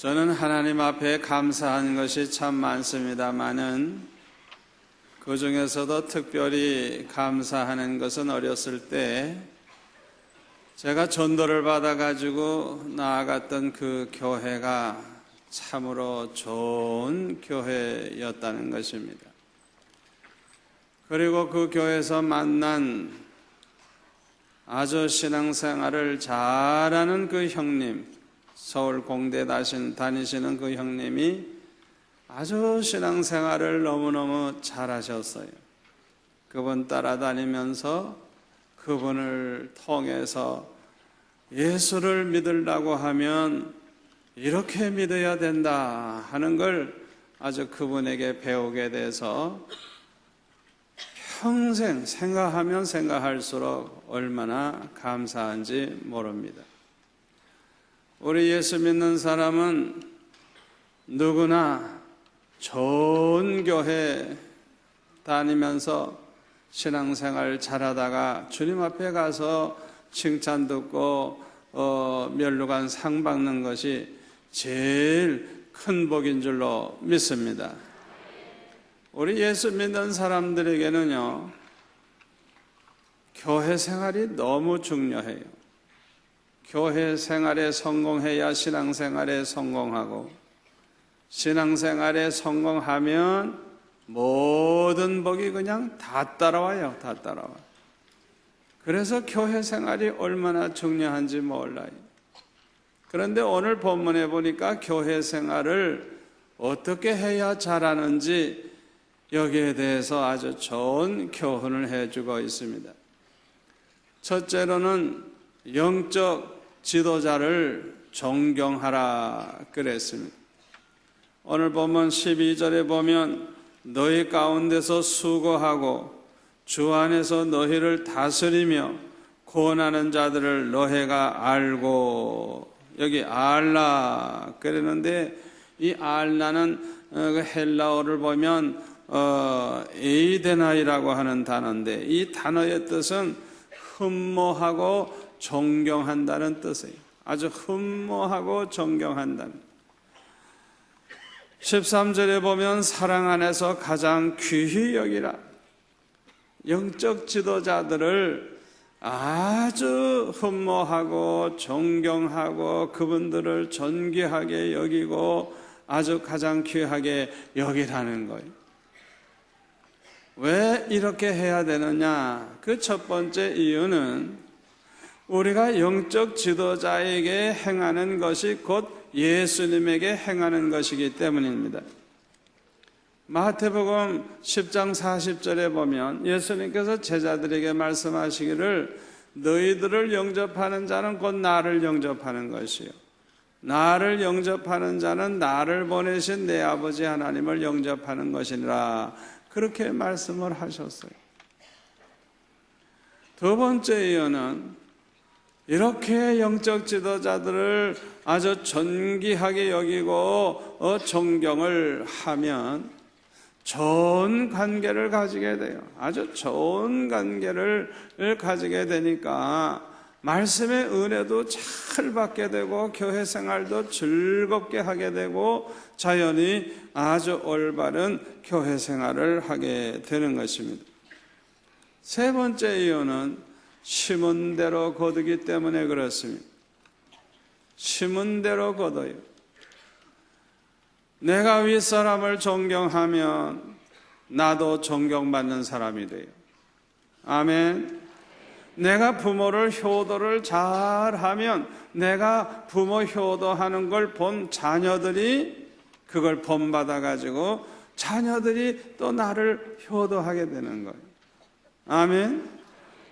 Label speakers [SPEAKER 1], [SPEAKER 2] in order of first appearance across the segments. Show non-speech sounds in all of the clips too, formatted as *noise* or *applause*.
[SPEAKER 1] 저는 하나님 앞에 감사한 것이 참 많습니다만은 그 중에서도 특별히 감사하는 것은 어렸을 때 제가 전도를 받아가지고 나아갔던 그 교회가 참으로 좋은 교회였다는 것입니다. 그리고 그 교회에서 만난 아주 신앙생활을 잘하는 그 형님, 서울 공대 다니시는 그 형님이 아주 신앙생활을 너무너무 잘하셨어요. 그분 따라다니면서 그분을 통해서 예수를 믿으려고 하면 이렇게 믿어야 된다 하는 걸 아주 그분에게 배우게 돼서 평생 생각하면 생각할수록 얼마나 감사한지 모릅니다. 우리 예수 믿는 사람은 누구나 좋은 교회 다니면서 신앙생활 잘하다가 주님 앞에 가서 칭찬 듣고 어, 멸류관 상 받는 것이 제일 큰 복인 줄로 믿습니다. 우리 예수 믿는 사람들에게는요, 교회 생활이 너무 중요해요. 교회 생활에 성공해야 신앙생활에 성공하고, 신앙생활에 성공하면 모든 복이 그냥 다 따라와요. 다 따라와. 그래서 교회 생활이 얼마나 중요한지 몰라요. 그런데 오늘 본문에 보니까 교회 생활을 어떻게 해야 잘하는지 여기에 대해서 아주 좋은 교훈을 해주고 있습니다. 첫째로는 영적 지도자를 존경하라 그랬습니다. 오늘 보면 12절에 보면 너희 가운데서 수고하고 주 안에서 너희를 다스리며 구원하는 자들을 너희가 알고 여기 알라 그랬는데 이 알라는 어, 그 헬라어를 보면 어, 에이데나이라고 하는 단어인데 이 단어의 뜻은 흠모하고 존경한다는 뜻이에요. 아주 흠모하고 존경한다는. 13절에 보면 사랑 안에서 가장 귀히 여기라. 영적 지도자들을 아주 흠모하고 존경하고 그분들을 존귀하게 여기고 아주 가장 귀하게 여기라는 거예요. 왜 이렇게 해야 되느냐? 그 첫 번째 이유는 우리가 영적 지도자에게 행하는 것이 곧 예수님에게 행하는 것이기 때문입니다. 마태복음 10장 40절에 보면 예수님께서 제자들에게 말씀하시기를 너희들을 영접하는 자는 곧 나를 영접하는 것이요. 나를 영접하는 자는 나를 보내신 내 아버지 하나님을 영접하는 것이니라. 그렇게 말씀을 하셨어요. 두 번째 이유는 이렇게 영적 지도자들을 아주 존귀하게 여기고 어, 존경을 하면 좋은 관계를 가지게 돼요. 아주 좋은 관계를 가지게 되니까 말씀의 은혜도 잘 받게 되고 교회 생활도 즐겁게 하게 되고 자연히 아주 올바른 교회 생활을 하게 되는 것입니다. 세 번째 이유는 심은 대로 거두기 때문에 그렇습니다. 심은 대로 거둬요. 내가 윗사람을 존경하면 나도 존경받는 사람이 돼요. 아멘. 내가 부모를 효도를 잘하면 내가 부모 효도하는 걸 본 자녀들이 그걸 본받아 가지고 자녀들이 또 나를 효도하게 되는 거예요. 아멘.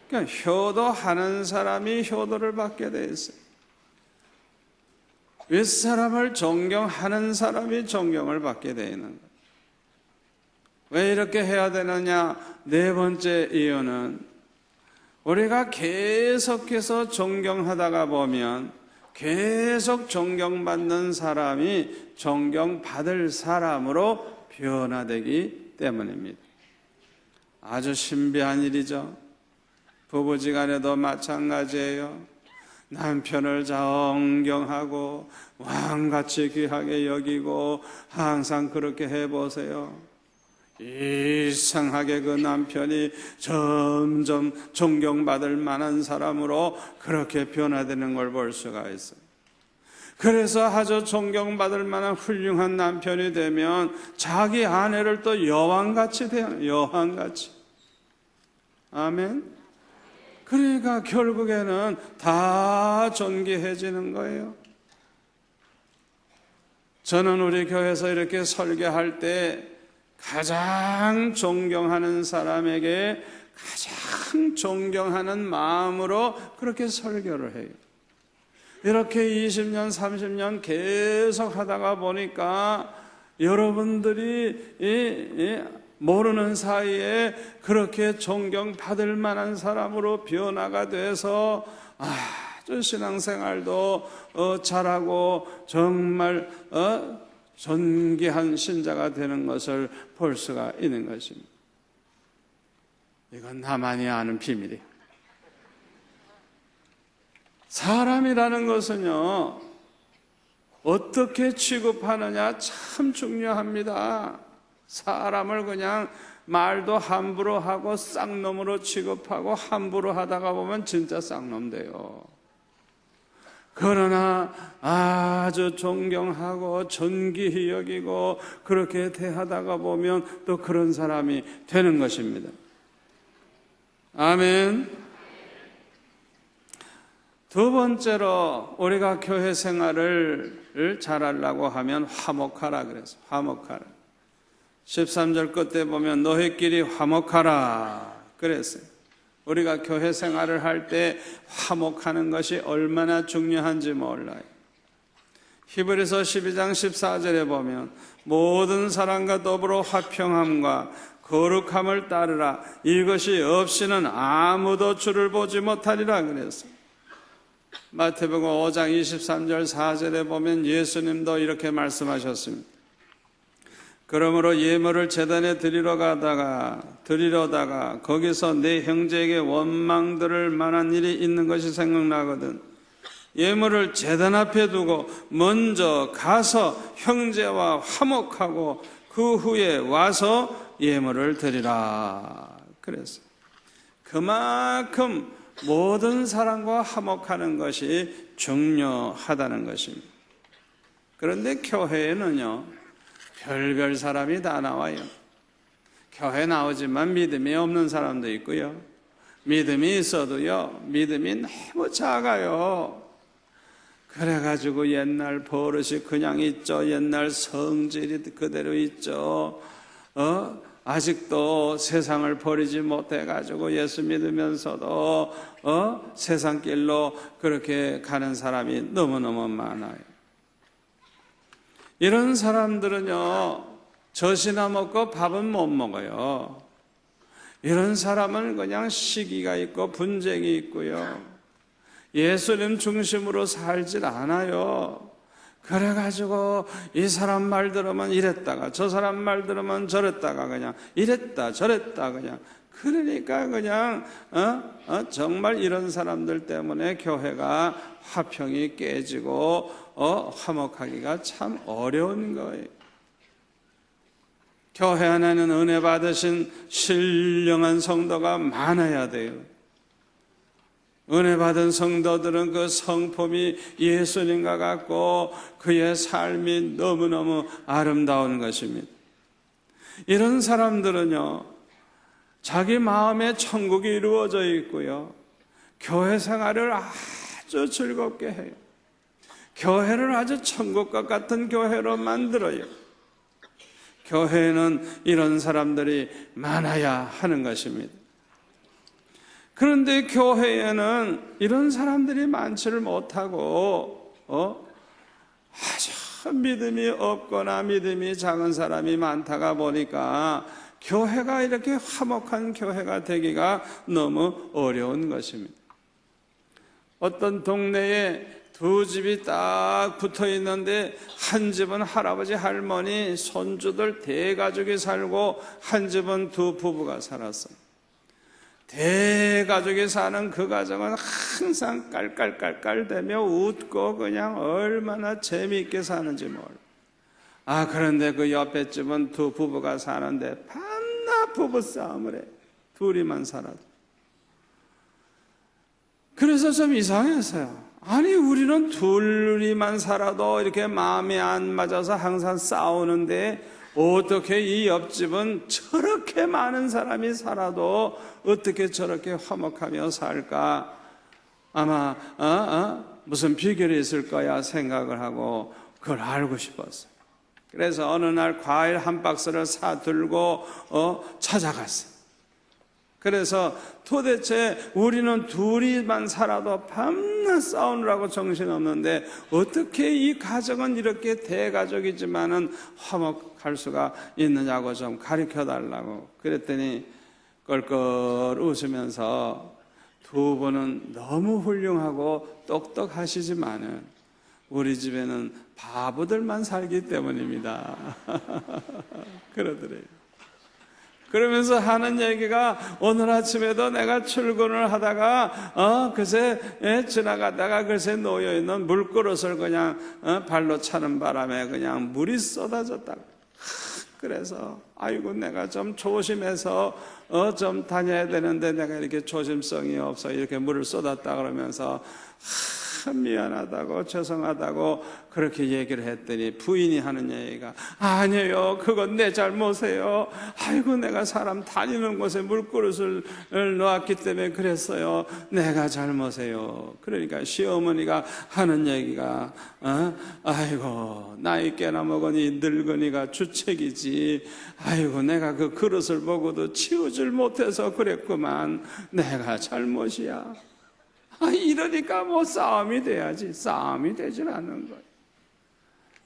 [SPEAKER 1] 그러니까 효도하는 사람이 효도를 받게 돼 있어요. 윗사람을 존경하는 사람이 존경을 받게 되는 거예요. 왜 이렇게 해야 되느냐? 네 번째 이유는 우리가 계속해서 존경하다가 보면 계속 존경받는 사람이 존경받을 사람으로 변화되기 때문입니다. 아주 신비한 일이죠. 부부지간에도 마찬가지예요. 남편을 존경하고 왕같이 귀하게 여기고 항상 그렇게 해보세요. 이상하게 그 남편이 점점 존경받을 만한 사람으로 그렇게 변화되는 걸 볼 수가 있어요. 그래서 아주 존경받을 만한 훌륭한 남편이 되면 자기 아내를 또 여왕같이 대하는 여왕같이. 아멘. 그러니까 결국에는 다 존귀해지는 거예요. 저는 우리 교회에서 이렇게 설교할 때 가장 존경하는 사람에게 가장 존경하는 마음으로 그렇게 설교를 해요. 이렇게 20년, 30년 계속 하다가 보니까 여러분들이 이, 이 모르는 사이에 그렇게 존경받을 만한 사람으로 변화가 돼서 아주 신앙생활도 어, 잘하고 정말 어, 존귀한 신자가 되는 것을 볼 수가 있는 것입니다. 이건 나만이 아는 비밀이에요. 사람이라는 것은요, 어떻게 취급하느냐 참 중요합니다. 사람을 그냥 말도 함부로 하고 쌍놈으로 취급하고 함부로 하다가 보면 진짜 쌍놈 돼요. 그러나 아주 존경하고 존귀히 여기고 그렇게 대하다가 보면 또 그런 사람이 되는 것입니다. 아멘. 두 번째로 우리가 교회 생활을 잘하려고 하면 화목하라 그래서 화목하라. 13절 끝에 보면 너희끼리 화목하라 그랬어요. 우리가 교회 생활을 할 때 화목하는 것이 얼마나 중요한지 몰라요. 히브리서 12장 14절에 보면 모든 사람과 더불어 화평함과 거룩함을 따르라 이것이 없이는 아무도 주를 보지 못하리라 그랬어요. 마태복음 5장 23절 4절에 보면 예수님도 이렇게 말씀하셨습니다. 그러므로 예물을 재단에 드리러 가다가 드리러다가 거기서 내 형제에게 원망 들을 만한 일이 있는 것이 생각나거든. 예물을 재단 앞에 두고 먼저 가서 형제와 화목하고 그 후에 와서 예물을 드리라. 그랬어요. 그만큼 모든 사람과 화목하는 것이 중요하다는 것입니다. 그런데 교회에는요, 별별 사람이 다 나와요. 교회 나오지만 믿음이 없는 사람도 있고요. 믿음이 있어도요, 믿음이 너무 작아요. 그래가지고 옛날 버릇이 그냥 있죠. 옛날 성질이 그대로 있죠. 어? 아직도 세상을 버리지 못해가지고 예수 믿으면서도 어? 세상 길로 그렇게 가는 사람이 너무너무 많아요. 이런 사람들은요, 젖이나 먹고 밥은 못 먹어요. 이런 사람은 그냥 시기가 있고 분쟁이 있고요. 예수님 중심으로 살질 않아요. 그래가지고 이 사람 말 들으면 이랬다가 저 사람 말 들으면 저랬다가 그냥 이랬다 저랬다 그냥 그러니까 그냥 어? 어? 정말 이런 사람들 때문에 교회가 화평이 깨지고 어? 화목하기가 참 어려운 거예요. 교회 안에는 은혜 받으신 신령한 성도가 많아야 돼요. 은혜 받은 성도들은 그 성품이 예수님과 같고 그의 삶이 너무너무 아름다운 것입니다. 이런 사람들은요, 자기 마음에 천국이 이루어져 있고요, 교회 생활을 아주 즐겁게 해요. 교회를 아주 천국과 같은 교회로 만들어요. 교회에는 이런 사람들이 많아야 하는 것입니다. 그런데 교회에는 이런 사람들이 많지를 못하고, 어? 아주 믿음이 없거나 믿음이 작은 사람이 많다가 보니까 교회가 이렇게 화목한 교회가 되기가 너무 어려운 것입니다. 어떤 동네에 두 집이 딱 붙어 있는데 한 집은 할아버지, 할머니, 손주들 대가족이 살고 한 집은 두 부부가 살았어요. 대가족이 사는 그 가정은 항상 깔깔깔깔대며 웃고 그냥 얼마나 재미있게 사는지 몰라. 아, 그런데 그 옆에 집은 두 부부가 사는데 밤낮 부부 싸움을 해. 둘이만 살아도. 그래서 좀 이상했어요. 아니, 우리는 둘이만 살아도 이렇게 마음이 안 맞아서 항상 싸우는데 어떻게 이 옆집은 저렇게 많은 사람이 살아도 어떻게 저렇게 화목하며 살까? 아마, 어, 어? 무슨 비결이 있을 거야 생각을 하고 그걸 알고 싶었어요. 그래서 어느 날 과일 한 박스를 사 들고 어, 찾아갔어요. 그래서 도대체 우리는 둘이만 살아도 밤낮 싸우느라고 정신없는데 어떻게 이 가정은 이렇게 대가족이지만은 화목할 수가 있느냐고 좀 가르쳐 달라고 그랬더니 껄껄 웃으면서 두 분은 너무 훌륭하고 똑똑하시지만은 우리 집에는 바보들만 살기 때문입니다. *laughs* 그러더래요. 그러면서 하는 얘기가 오늘 아침에도 내가 출근을 하다가 어 그새 예, 지나가다가 그새 놓여 있는 물그릇을 그냥 어, 발로 차는 바람에 그냥 물이 쏟아졌다. 그래서 아이고 내가 좀 조심해서 어 좀 다녀야 되는데 내가 이렇게 조심성이 없어 이렇게 물을 쏟았다 그러면서 하, 미안하다고 죄송하다고 그렇게 얘기를 했더니 부인이 하는 얘기가 아니에요 그건 내 잘못이에요. 아이고 내가 사람 다니는 곳에 물그릇을 놓았기 때문에 그랬어요. 내가 잘못이에요. 그러니까 시어머니가 하는 얘기가 어? 아이고 나이 꽤나 먹으니 늙은이가 주책이지. 아이고 내가 그 그릇을 보고도 치우질 못해서 그랬구만. 내가 잘못이야. 아, 이러니까 뭐 싸움이 돼야지. 싸움이 되질 않는 거예요.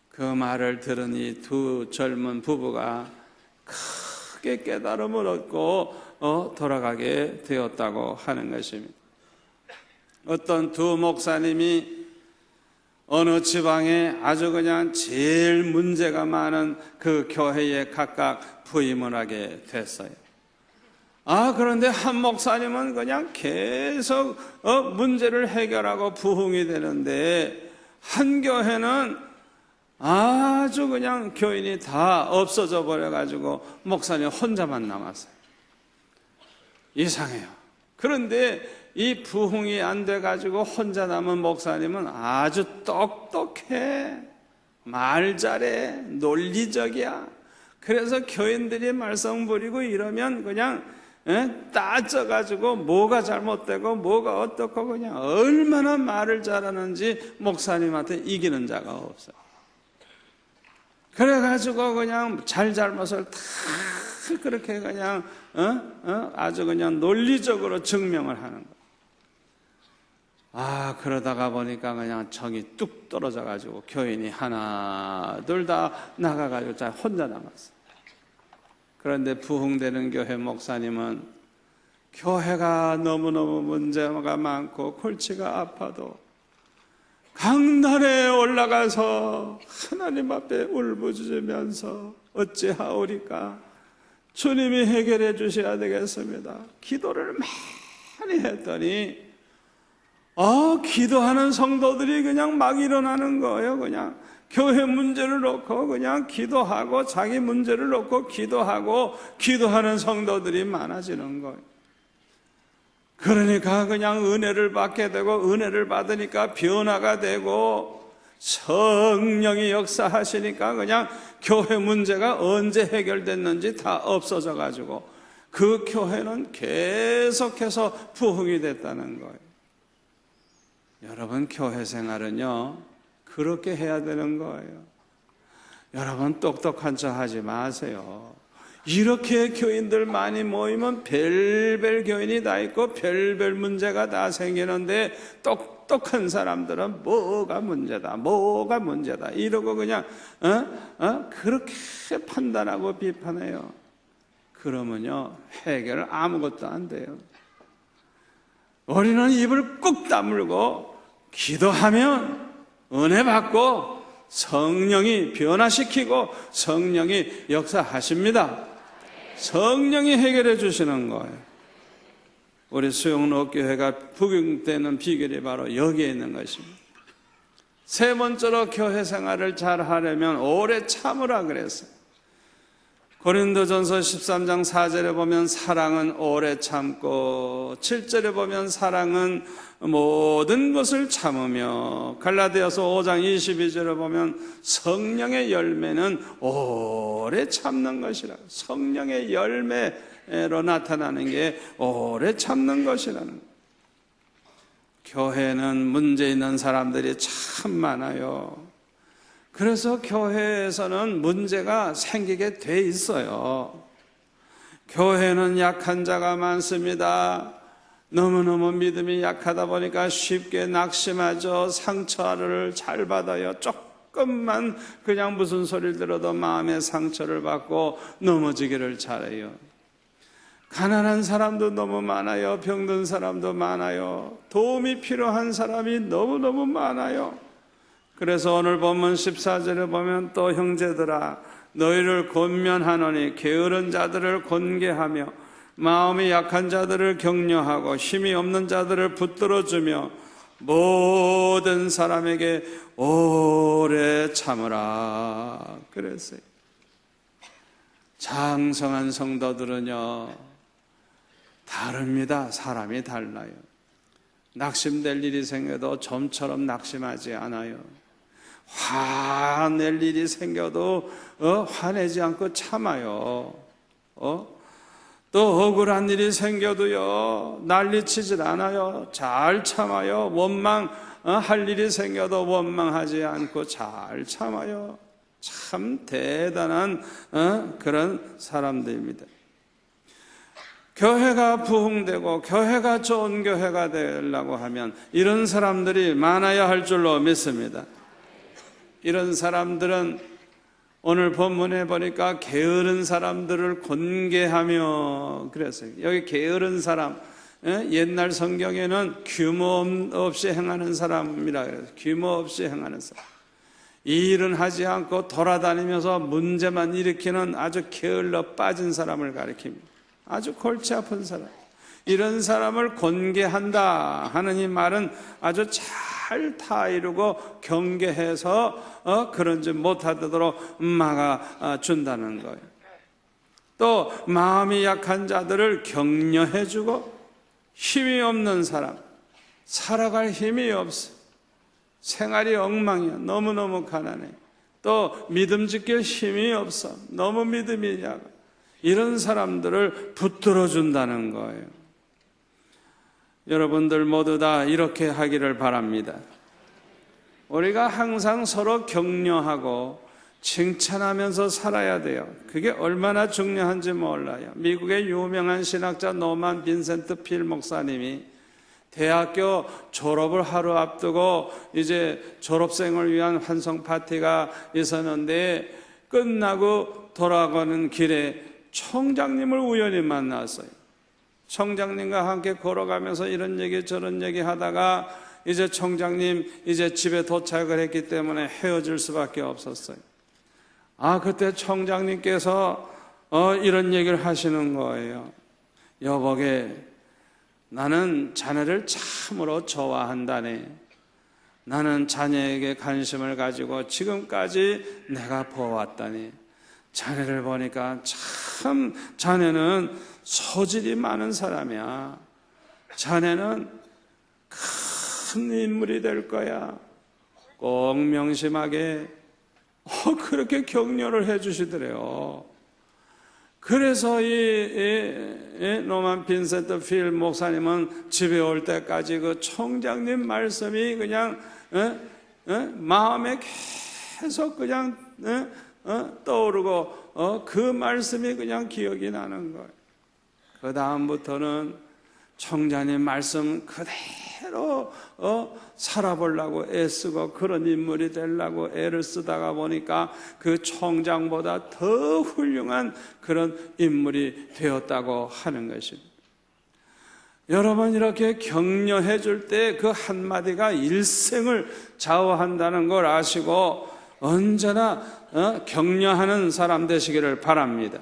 [SPEAKER 1] 그 말을 들으니 두 젊은 부부가 크게 깨달음을 얻고 어, 돌아가게 되었다고 하는 것입니다. 어떤 두 목사님이 어느 지방에 아주 그냥 제일 문제가 많은 그 교회에 각각 부임을 하게 됐어요. 아, 그런데 한 목사님은 그냥 계속 어, 문제를 해결하고 부흥이 되는데 한 교회는 아주 그냥 교인이 다 없어져 버려가지고 목사님 혼자만 남았어요. 이상해요. 그런데 이 부흥이 안 돼가지고 혼자 남은 목사님은 아주 똑똑해. 말 잘해. 논리적이야. 그래서 교인들이 말썽 부리고 이러면 그냥 예? 따져가지고 뭐가 잘못되고 뭐가 어떻고 그냥 얼마나 말을 잘하는지 목사님한테 이기는 자가 없어요. 그래가지고 그냥 잘잘못을 다 그렇게 그냥 어? 어? 아주 그냥 논리적으로 증명을 하는 거예요. 아 그러다가 보니까 그냥 정이 뚝 떨어져가지고 교인이 하나 둘 다 나가가지고 자 혼자 남았어. 그런데 부흥되는 교회 목사님은 교회가 너무너무 문제가 많고 골치가 아파도 강단에 올라가서 하나님 앞에 울부짖으면서 어찌하오리까 주님이 해결해 주셔야 되겠습니다. 기도를 많이 했더니 아, 기도하는 성도들이 그냥 막 일어나는 거예요, 그냥. 교회 문제를 놓고 그냥 기도하고 자기 문제를 놓고 기도하고 기도하는 성도들이 많아지는 거예요. 그러니까 그냥 은혜를 받게 되고 은혜를 받으니까 변화가 되고 성령이 역사하시니까 그냥 교회 문제가 언제 해결됐는지 다 없어져 가지고 그 교회는 계속해서 부흥이 됐다는 거예요. 여러분 교회 생활은요. 그렇게 해야 되는 거예요. 여러분 똑똑한 척 하지 마세요. 이렇게 교인들 많이 모이면 별별 교인이 다 있고 별별 문제가 다 생기는데 똑똑한 사람들은 뭐가 문제다, 뭐가 문제다 이러고 그냥 어? 어? 그렇게 판단하고 비판해요. 그러면요 해결 아무것도 안 돼요. 우리는 입을 꾹 다물고 기도하면 은혜 받고 성령이 변화시키고 성령이 역사하십니다. 성령이 해결해 주시는 거예요. 우리 수영로교회가 부흥되는 비결이 바로 여기에 있는 것입니다. 세 번째로 교회 생활을 잘 하려면 오래 참으라 그랬어요. 고린도전서 13장 4절에 보면 사랑은 오래 참고 7절에 보면 사랑은 모든 것을 참으며 갈라디아서 5장 22절에 보면 성령의 열매는 오래 참는 것이라 성령의 열매로 나타나는 게 오래 참는 것이라는. 교회는 문제 있는 사람들이 참 많아요. 그래서 교회에서는 문제가 생기게 돼 있어요. 교회는 약한 자가 많습니다. 너무너무 믿음이 약하다 보니까 쉽게 낙심하죠. 상처를 잘 받아요. 조금만 그냥 무슨 소리를 들어도 마음의 상처를 받고 넘어지기를 잘해요. 가난한 사람도 너무 많아요. 병든 사람도 많아요. 도움이 필요한 사람이 너무너무 많아요. 그래서 오늘 본문 14절에 보면 또 형제들아 너희를 권면하노니 게으른 자들을 권계하며 마음이 약한 자들을 격려하고 힘이 없는 자들을 붙들어 주며 모든 사람에게 오래 참으라 그랬어요. 장성한 성도들은요 다릅니다. 사람이 달라요. 낙심될 일이 생겨도 좀처럼 낙심하지 않아요. 화낼 일이 생겨도 어, 화내지 않고 참아요. 어? 또 억울한 일이 생겨도요 난리치질 않아요. 잘 참아요. 원망 어, 할 일이 생겨도 원망하지 않고 잘 참아요. 참 대단한 어, 그런 사람들입니다. 교회가 부흥되고 교회가 좋은 교회가 되려고 하면 이런 사람들이 많아야 할 줄로 믿습니다. 이런 사람들은 오늘 본문에 보니까 게으른 사람들을 권계하며 그랬어요. 여기 게으른 사람 예? 옛날 성경에는 규모 없이 행하는 사람이라 그래요. 규모 없이 행하는 사람. 이 일은 하지 않고 돌아다니면서 문제만 일으키는 아주 게을러 빠진 사람을 가리킵니다. 아주 골치 아픈 사람. 이런 사람을 권계한다 하는 이 말은 아주 잘 타이르고 경계해서 어, 그런 짓 못하도록 막아 준다는 거예요. 또 마음이 약한 자들을 격려해주고 힘이 없는 사람, 살아갈 힘이 없어. 생활이 엉망이야. 너무너무 가난해. 또 믿음 지킬 힘이 없어. 너무 믿음이 약해. 이런 사람들을 붙들어 준다는 거예요. 여러분들 모두 다 이렇게 하기를 바랍니다. 우리가 항상 서로 격려하고 칭찬하면서 살아야 돼요. 그게 얼마나 중요한지 몰라요. 미국의 유명한 신학자 노만 빈센트 필 목사님이 대학교 졸업을 하루 앞두고 이제 졸업생을 위한 환송 파티가 있었는데 끝나고 돌아가는 길에 청장님을 우연히 만났어요. 청장님과 함께 걸어가면서 이런 얘기 저런 얘기 하다가 이제 청장님 이제 집에 도착을 했기 때문에 헤어질 수밖에 없었어요. 아, 그때 청장님께서 어, 이런 얘기를 하시는 거예요. 여보게, 나는 자네를 참으로 좋아한다네. 나는 자네에게 관심을 가지고 지금까지 내가 보았다니. 자네를 보니까 참 자네는 소질이 많은 사람이야. 자네는 큰 인물이 될 거야. 꼭 명심하게 어, 그렇게 격려를 해 주시더래요. 그래서 이, 이, 이 노만 빈센트 필 목사님은 집에 올 때까지 그 총장님 말씀이 그냥 에? 에? 마음에 계속 그냥 에? 어? 떠오르고 어? 그 말씀이 그냥 기억이 나는 거예요. 그 다음부터는 청자님 말씀 그대로 어? 살아보려고 애쓰고 그런 인물이 되려고 애를 쓰다가 보니까 그 총장보다 더 훌륭한 그런 인물이 되었다고 하는 것입니다. 여러분 이렇게 격려해 줄 때 그 한마디가 일생을 좌우한다는 걸 아시고 언제나 어? 격려하는 사람 되시기를 바랍니다.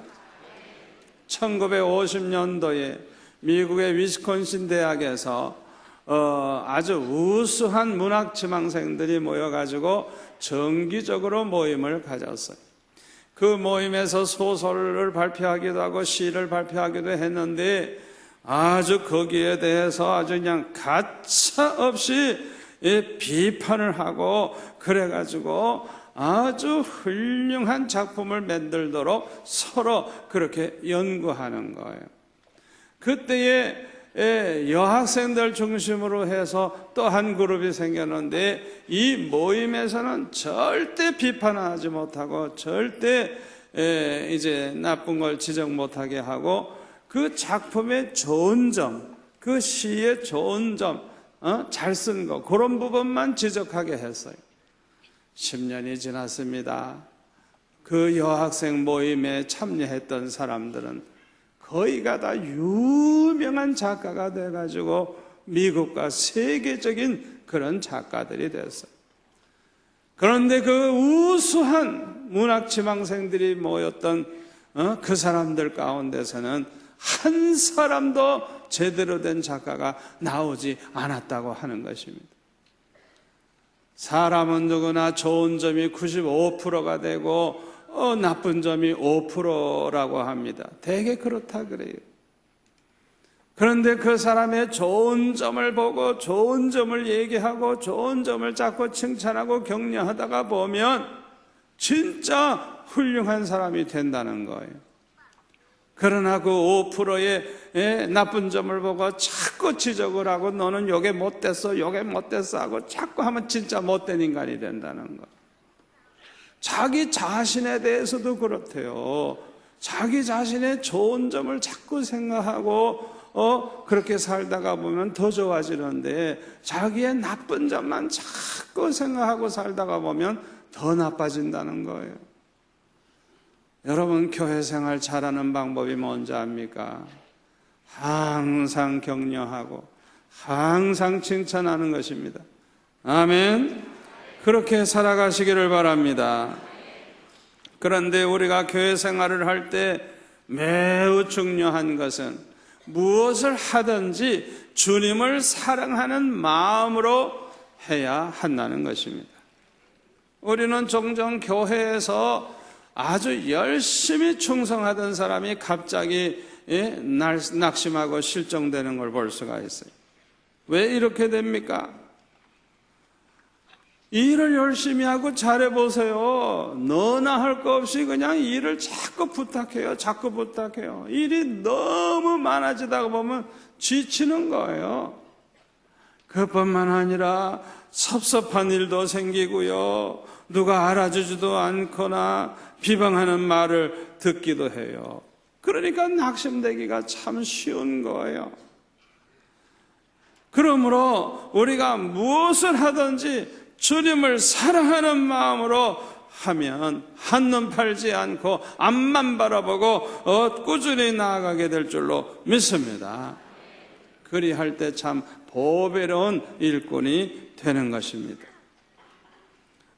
[SPEAKER 1] 1950년도에 미국의 위스콘신 대학에서 어, 아주 우수한 문학 지망생들이 모여가지고 정기적으로 모임을 가졌어요. 그 모임에서 소설을 발표하기도 하고 시를 발표하기도 했는데 아주 거기에 대해서 아주 그냥 가차 없이 예, 비판을 하고 그래가지고 아주 훌륭한 작품을 만들도록 서로 그렇게 연구하는 거예요. 그때에 예, 여학생들 중심으로 해서 또 한 그룹이 생겼는데 이 모임에서는 절대 비판하지 못하고 절대 예, 이제 나쁜 걸 지적 못하게 하고 그 작품의 좋은 점, 그 시의 좋은 점, 어? 잘 쓴 거, 그런 부분만 지적하게 했어요. 10년이 지났습니다. 그 여학생 모임에 참여했던 사람들은 거의가 다 유명한 작가가 돼가지고 미국과 세계적인 그런 작가들이 됐어요. 그런데 그 우수한 문학 지망생들이 모였던 어? 그 사람들 가운데서는 한 사람도 제대로 된 작가가 나오지 않았다고 하는 것입니다. 사람은 누구나 좋은 점이 95%가 되고 어, 나쁜 점이 5%라고 합니다. 대개 그렇다 그래요. 그런데 그 사람의 좋은 점을 보고 좋은 점을 얘기하고 좋은 점을 자꾸 칭찬하고 격려하다가 보면 진짜 훌륭한 사람이 된다는 거예요. 그러나 그 5%의 나쁜 점을 보고 자꾸 지적을 하고 너는 요게 못됐어, 요게 못됐어 하고 자꾸 하면 진짜 못된 인간이 된다는 거. 자기 자신에 대해서도 그렇대요. 자기 자신의 좋은 점을 자꾸 생각하고 어 그렇게 살다가 보면 더 좋아지는데 자기의 나쁜 점만 자꾸 생각하고 살다가 보면 더 나빠진다는 거예요. 여러분 교회 생활 잘하는 방법이 뭔지 압니까? 항상 격려하고 항상 칭찬하는 것입니다. 아멘. 그렇게 살아가시기를 바랍니다. 그런데 우리가 교회 생활을 할 때 매우 중요한 것은 무엇을 하든지 주님을 사랑하는 마음으로 해야 한다는 것입니다. 우리는 종종 교회에서 아주 열심히 충성하던 사람이 갑자기 예, 낙심하고 실종되는 걸 볼 수가 있어요. 왜 이렇게 됩니까? 일을 열심히 하고 잘해보세요. 너나 할 거 없이 그냥 일을 자꾸 부탁해요. 자꾸 부탁해요. 일이 너무 많아지다가 보면 지치는 거예요. 그뿐만 아니라 섭섭한 일도 생기고요. 누가 알아주지도 않거나 비방하는 말을 듣기도 해요. 그러니까 낙심되기가 참 쉬운 거예요. 그러므로 우리가 무엇을 하든지 주님을 사랑하는 마음으로 하면 한눈 팔지 않고 앞만 바라보고 어, 꾸준히 나아가게 될 줄로 믿습니다. 그리할 때 참 보배로운 일꾼이 되는 것입니다.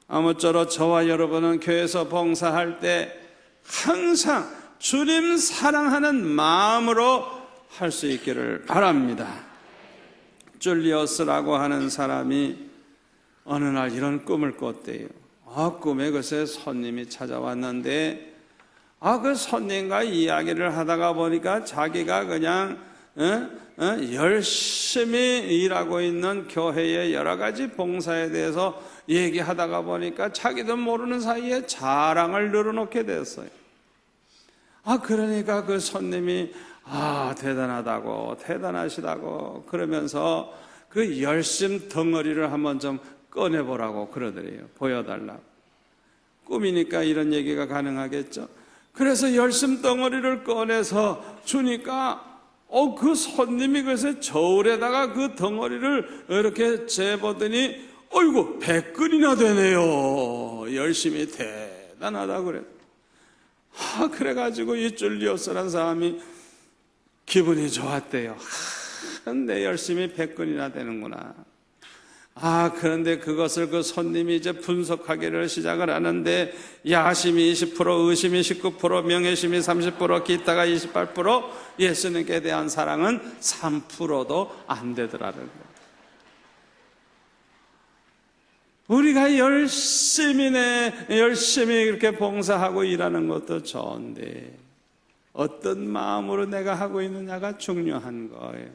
[SPEAKER 1] 아무쪼록 저와 여러분은 교회에서 봉사할 때 항상 주님 사랑하는 마음으로 할 수 있기를 바랍니다. 줄리어스라고 하는 사람이 어느 날 이런 꿈을 꿨대요. 아, 꿈에 글쎄 손님이 찾아왔는데, 아, 그 손님과 이야기를 하다가 보니까 자기가 그냥, 어? 어? 열심히 일하고 있는 교회의 여러 가지 봉사에 대해서 얘기하다가 보니까 자기도 모르는 사이에 자랑을 늘어놓게 됐어요. 아, 그러니까 그 손님이, 아, 대단하다고, 대단하시다고, 그러면서 그 열심 덩어리를 한번 좀 꺼내보라고 그러더래요. 보여달라고. 꿈이니까 이런 얘기가 가능하겠죠. 그래서 열심 덩어리를 꺼내서 주니까 어, 그 손님이 글쎄 저울에다가 그 덩어리를 이렇게 재보더니 어이구, 100근이나 되네요. 열심히 대단하다 그래. 아, 그래가지고 이 줄리오스라는 사람이 기분이 좋았대요. 아, 내 열심히 100근이나 되는구나. 아, 그런데 그것을 그 손님이 이제 분석하기를 시작을 하는데, 야심이 20%, 의심이 19%, 명예심이 30%, 기타가 28%, 예수님께 대한 사랑은 3%도 안 되더라는 거예요. 우리가 열심히 내, 열심히 이렇게 봉사하고 일하는 것도 좋은데, 어떤 마음으로 내가 하고 있느냐가 중요한 거예요.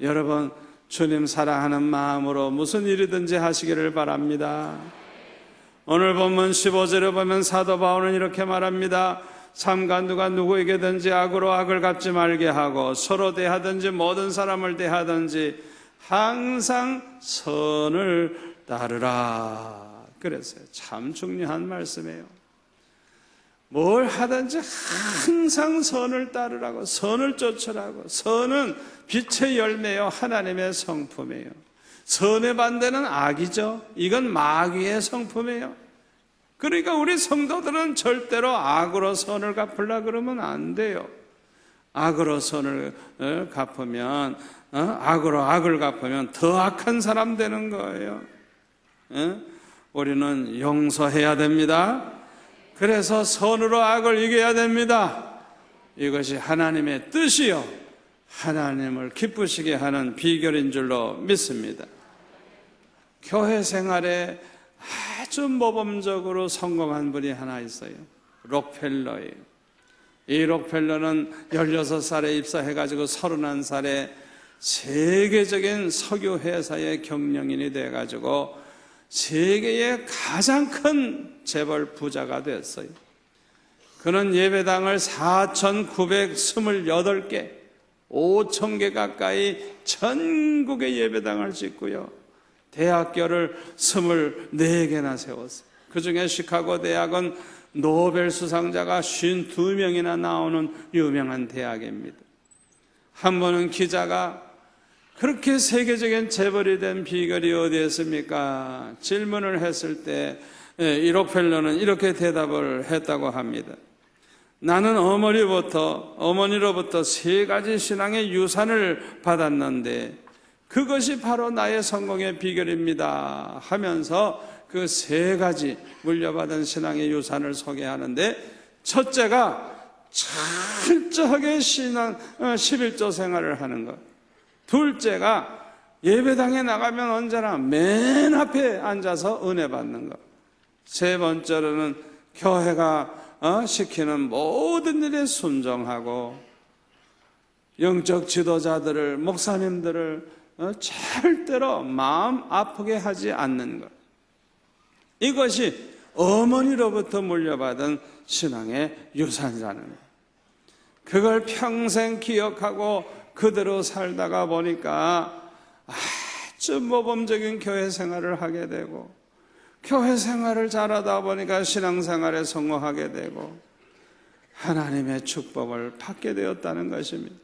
[SPEAKER 1] 여러분, 주님 사랑하는 마음으로 무슨 일이든지 하시기를 바랍니다. 오늘 본문 15절에 보면 사도 바울은 이렇게 말합니다. 삼가 누가 누구에게든지 악으로 악을 갚지 말게 하고 서로 대하든지 모든 사람을 대하든지 항상 선을 따르라. 그랬어요. 참 중요한 말씀이에요. 뭘 하든지 항상 선을 따르라고, 선을 쫓으라고. 선은 빛의 열매요, 하나님의 성품이에요. 선의 반대는 악이죠. 이건 마귀의 성품이에요. 그러니까 우리 성도들은 절대로 악으로 선을 갚으려 그러면 안 돼요. 악으로 선을 어, 갚으면, 어, 악으로 악을 갚으면 더 악한 사람 되는 거예요. 어? 우리는 용서해야 됩니다. 그래서 선으로 악을 이겨야 됩니다. 이것이 하나님의 뜻이요. 하나님을 기쁘시게 하는 비결인 줄로 믿습니다. 교회 생활에 아주 모범적으로 성공한 분이 하나 있어요. 록펠러예요. 이 록펠러는 16살에 입사해가지고 31살에 세계적인 석유 회사의 경영인이 돼가지고 세계의 가장 큰 재벌 부자가 됐어요. 그는 예배당을 4,928개, 5,000개 가까이 전국의 예배당을 짓고요. 대학교를 24개나 세웠어요. 그 중에 시카고 대학은 노벨 수상자가 52명이나 나오는 유명한 대학입니다. 한 번은 기자가 그렇게 세계적인 재벌이 된 비결이 어디에 있습니까? 질문을 했을 때 이록펠러는 이렇게 대답을 했다고 합니다. 나는 어머니부터 어머니로부터 세 가지 신앙의 유산을 받았는데 그것이 바로 나의 성공의 비결입니다. 하면서 그 세 가지 물려받은 신앙의 유산을 소개하는데 첫째가 철저하게 신앙 11조 생활을 하는 것. 둘째가 예배당에 나가면 언제나 맨 앞에 앉아서 은혜 받는 것. 세 번째로는 교회가 어, 시키는 모든 일에 순종하고 영적 지도자들을 목사님들을 어, 절대로 마음 아프게 하지 않는 것. 이것이 어머니로부터 물려받은 신앙의 유산이라는 것. 그걸 평생 기억하고 그대로 살다가 보니까 아주 모범적인 교회 생활을 하게 되고 교회 생활을 잘하다 보니까 신앙생활에 성공하게 되고 하나님의 축복을 받게 되었다는 것입니다.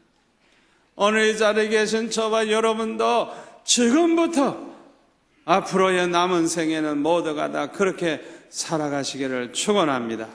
[SPEAKER 1] 오늘 이 자리에 계신 저와 여러분도 지금부터 앞으로의 남은 생에는 모두가 다 그렇게 살아가시기를 축원합니다.